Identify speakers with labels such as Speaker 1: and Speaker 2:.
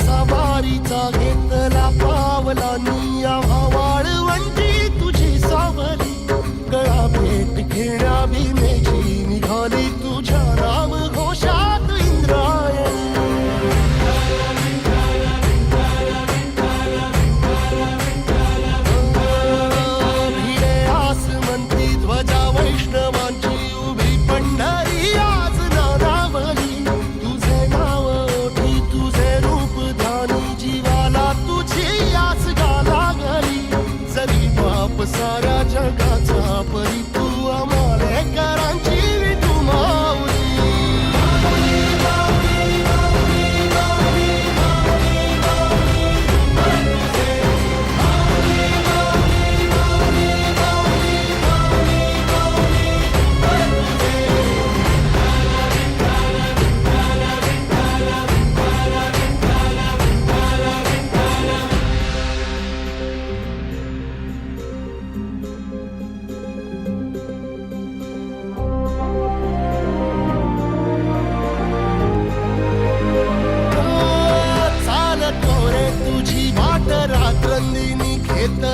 Speaker 1: सवारीचा घेतला पावला निया वाळवंटी तुझी सावली. गळा भेट घेण्या Eta